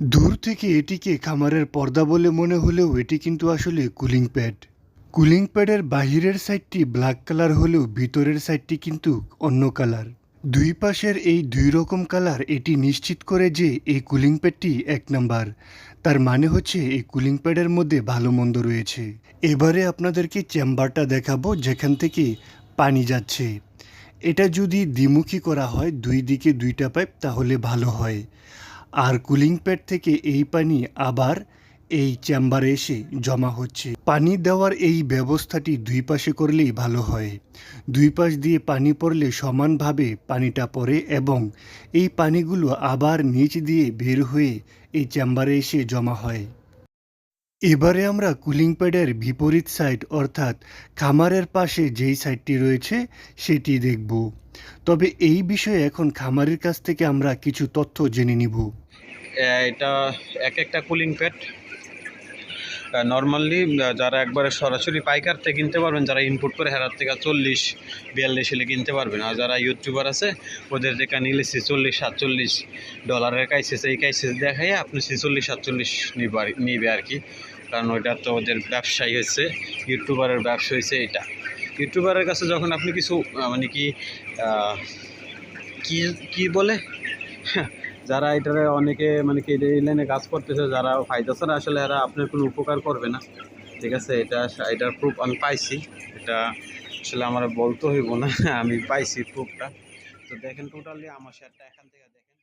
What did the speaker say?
দূর থেকে এটিকে খামারের পর্দা বলে মনে হলেও এটি কিন্তু আসলে কুলিং প্যাড। কুলিং প্যাডের বাহিরের সাইডটি ব্ল্যাক কালার হলেও ভিতরের সাইডটি কিন্তু অন্য কালার। দুই পাশের এই দুই রকম কালার এটি নিশ্চিত করে যে এই কুলিং প্যাডটি এক নাম্বার। তার মানে হচ্ছে এই কুলিং প্যাডের মধ্যে ভালো মন্দ রয়েছে। এবারে আপনাদেরকে চেম্বারটা দেখাবো যেখান থেকে পানি যাচ্ছে। এটা যদি দ্বিমুখী করা হয়, দুই দিকে দুইটা পাইপ, তাহলে ভালো হয়। আর কুলিং প্যাড থেকে এই পানি আবার এই চেম্বারে এসে জমা হচ্ছে। পানি দেওয়ার এই ব্যবস্থাটি দুই পাশে করলেই ভালো হয়। দুই পাশ দিয়ে পানি পড়লে সমানভাবে পানিটা পড়ে এবং এই পানিগুলো আবার নিচ দিয়ে বের হয়ে এই চেম্বারে এসে জমা হয়। এবারে আমরা কুলিং প্যাডের বিপরীত সাইড অর্থাৎ খামারের পাশে যেই সাইডটি রয়েছে, সেটি দেখব। তবে এই বিষয়ে এখন খামারের কাছ থেকে আমরা কিছু তথ্য জেনে নিব। এটা এক একটা কুলিং প্যাড। নর্মালি যারা একবারে সরাসরি পাইকার থেকে কিনতে পারবেন, যারা ইনপুট করে হেরার থেকে চল্লিশ, বিয়াল্লিশ হলে কিনতে পারবেন। আর যারা ইউটিউবার আছে, ওদের থেকে নিলে ছেচল্লিশ, সাতচল্লিশ ডলারের কাইসেস এই কাইসেস দেখাই আপনি ছেচল্লিশ, সাতচল্লিশ নিবে আর কি। কারণ ওইটা তো ওদের ব্যবসায়ী হয়েছে ইউটিউবারের ব্যবসা হয়েছে এটা ইউটিউবারের কাছে যখন আপনি কিছু মানে কি কি বলে? যারা এটারে অনেকে মানে কি এই লাইনে কাজ করতেছে, যারা ফায়দা ছাড়া আসলে এরা আপনার কোনো উপকার করবে না। ঠিক আছে? এটা এটার প্রুফ আমি পাইছি। এটা আসলে আমার বলতে হইব না, আমি পাইছি প্রুফটা তো দেখেন টোটালি আমার শেয়ারটা এখান থেকে দেখেন।